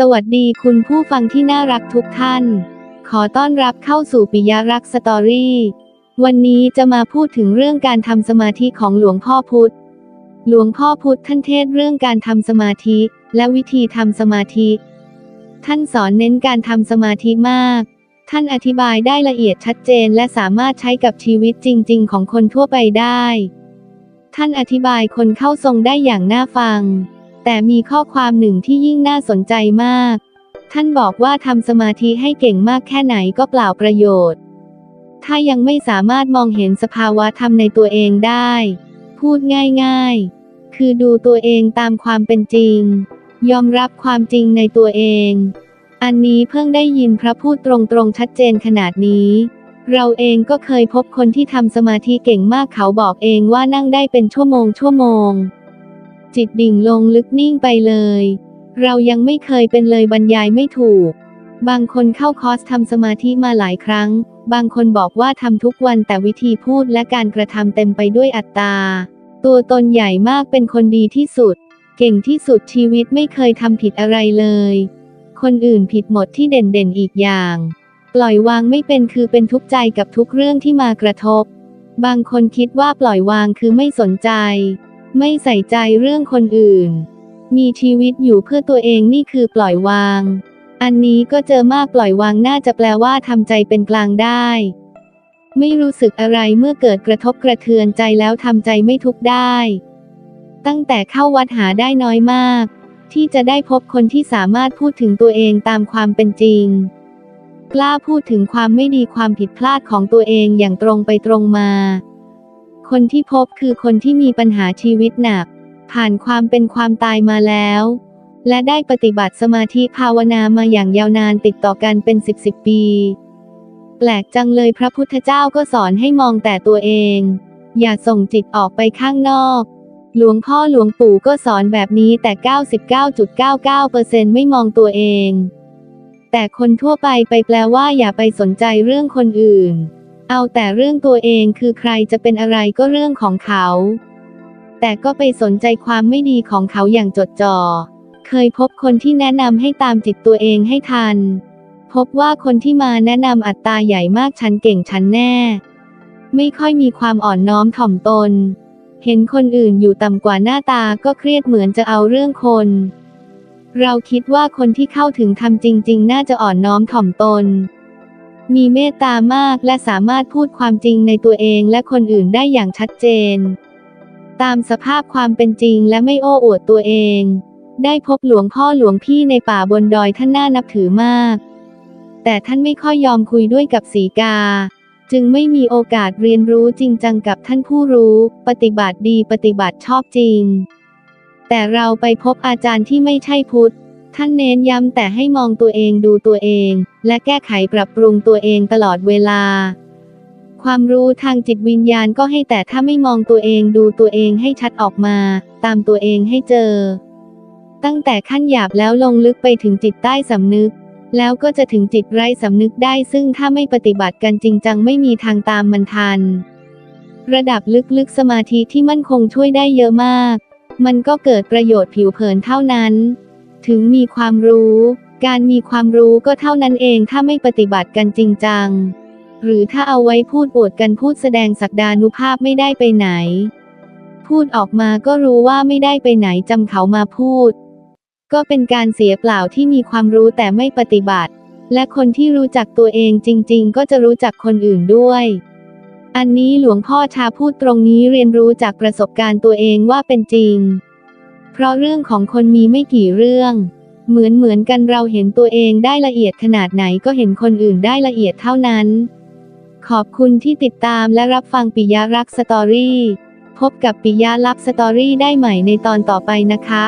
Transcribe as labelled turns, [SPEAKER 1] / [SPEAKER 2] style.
[SPEAKER 1] สวัสดีคุณผู้ฟังที่น่ารักทุกท่าน ขอต้อนรับเข้าสู่ปิยรักสตอรี่ วันนี้จะมาพูดถึงเรื่องการทำสมาธิของหลวงพ่อพุธ หลวงพ่อพุธท่านเทศเรื่องการทำสมาธิ และวิธีทำสมาธิ ท่านสอนเน้นการทำสมาธิมาก ท่านอธิบายได้ละเอียดชัดเจนและสามารถใช้กับชีวิตจริง ๆ ของคนทั่วไปได้ ท่านอธิบายคนเข้าทรงได้อย่างน่าฟัง แต่มีข้อความหนึ่งที่ยิ่งน่าสนใจมาก ท่านบอกว่าทำสมาธิให้เก่งมากแค่ไหนก็เปล่าประโยชน์ ถ้ายังไม่สามารถมองเห็นสภาวะธรรมในตัวเองได้ พูดง่ายๆ คือดูตัวเองตามความเป็นจริง ยอมรับความจริงในตัวเอง อันนี้เพิ่งได้ยินพระพูดตรงๆชัดเจนขนาดนี้เราเองก็เคยพบคนที่ทำสมาธิเก่งมากเขาบอกเองว่านั่งได้เป็นชั่วโมงชั่วโมง จิตดิ่งลงลึกนิ่งไปเลย เรายังไม่เคยเป็นเลยบรรยายไม่ถูก บางคนเข้าคอร์สทำสมาธิมาหลายครั้ง บางคนบอกว่าทำทุกวันแต่วิธีพูดและการกระทำเต็มไปด้วยอัตตา ตัวตนใหญ่มากเป็นคนดีที่สุด เก่งที่สุดชีวิตไม่เคยทำผิดอะไรเลย คนอื่นผิดหมดที่เด่นๆอีกอย่าง ปล่อยวางไม่เป็นคือเป็นทุกข์ใจกับทุกเรื่องที่มากระทบ บางคนคิดว่าปล่อยวางคือไม่สนใจ ไม่ใส่ใจเรื่องคนอื่น มีชีวิตอยู่เพื่อตัวเองนี่คือปล่อยวาง อันนี้ก็เจอมากปล่อยวางน่าจะแปลว่าทำใจเป็นกลางได้ ไม่รู้สึกอะไรเมื่อเกิดกระทบกระเทือนใจแล้วทำใจไม่ทุกข์ได้ ตั้งแต่เข้าวัดหาได้น้อยมาก ที่จะได้พบคนที่สามารถพูดถึงตัวเองตามความเป็นจริง กล้าพูดถึงความไม่ดีความผิดพลาดของตัวเองอย่างตรงไปตรงมา คนที่พบคือคนที่มีปัญหาชีวิตหนัก ผ่านความเป็นความตายมาแล้ว และได้ปฏิบัติสมาธิภาวนามาอย่างยาวนานติดต่อกันเป็นสิบสิบปี แปลกจังเลยพระพุทธเจ้าก็สอนให้มองแต่ตัวเอง อย่าส่งจิตออกไปข้างนอก หลวงพ่อหลวงปู่ก็สอนแบบนี้แต่ 99.99%ไม่มองตัวเอง แต่คนทั่วไปไปแปลว่าอย่าไปสนใจเรื่องคนอื่น เอาแต่เรื่องตัวเองคือใครจะเป็นอะไรก็เรื่องของเขา แต่ก็ไปสนใจความไม่ดีของเขาอย่างจดจ่อ เคยพบคนที่แนะนำให้ตามจิตตัวเองให้ทัน พบว่าคนที่มาแนะนำอัตตาใหญ่มากฉันเก่งฉันแน่ ไม่ค่อยมีความอ่อนน้อมถ่อมตน เห็นคนอื่นอยู่ต่ำกว่าหน้าตาก็เครียดเหมือนจะเอาเรื่องคน เราคิดว่าคนที่เข้าถึงทำจริง ๆ น่าจะอ่อนน้อมถ่อมตน มีเมตตามากและสามารถพูดความจริงในตัวเองและคนอื่นได้อย่างชัดเจน ตามสภาพความเป็นจริงและไม่โอ้อวดตัวเอง ได้พบหลวงพ่อหลวงพี่ในป่าบนดอยท่านน่านับถือมาก แต่ท่านไม่ค่อยยอมคุยด้วยกับสีกา จึงไม่มีโอกาสเรียนรู้จริงจังกับท่านผู้รู้ ปฏิบัติดีปฏิบัติชอบจริง แต่เราไปพบอาจารย์ที่ไม่ใช่พุทธ ท่านเน้นย้ำแต่ให้มองตัวเองดูตัวเอง และแก้ไขปรับปรุงตัวเองตลอดเวลา ความรู้ทางจิตวิญญาณก็ให้แต่ถ้าไม่มองตัวเองดูตัวเองให้ชัดออกมา ตามตัวเองให้เจอ ตั้งแต่ขั้นหยาบแล้วลงลึกไปถึงจิตใต้สำนึก แล้วก็จะถึงจิตไร้สำนึกได้ ซึ่งถ้าไม่ปฏิบัติกันจริงจังไม่มีทางตามมันทัน ระดับลึกๆสมาธิที่มั่นคงช่วยได้เยอะมาก มันก็เกิดประโยชน์ผิวเผินเท่านั้น ถึงมีความรู้ การมีความรู้ก็เท่านั้นเองถ้าไม่ปฏิบัติกันจริงจัง หรือถ้าเอาไว้พูดอวดกันพูดแสดงศักดานุภาพไม่ได้ไปไหน พูดออกมาก็รู้ว่าไม่ได้ไปไหนจำเขามาพูด ก็เป็นการเสียเปล่าที่มีความรู้แต่ไม่ปฏิบัติ และคนที่รู้จักตัวเองจริง ๆ ก็จะรู้จักคนอื่นด้วยอันนี้หลวงพ่อชาพูดตรงนี้เรียนรู้จากประสบการณ์ตัวเองว่าเป็นจริง เพราะเรื่องของคนมีไม่กี่เรื่อง เหมือนเหมือนกันเราเห็นตัวเองได้ละเอียดขนาดไหนก็เห็นคนอื่นได้ละเอียดเท่านั้น ขอบคุณที่ติดตามและรับฟังปิยรักสตอรี่ พบกับปิยะลับสตอรี่ได้ใหม่ในตอนต่อไปนะคะ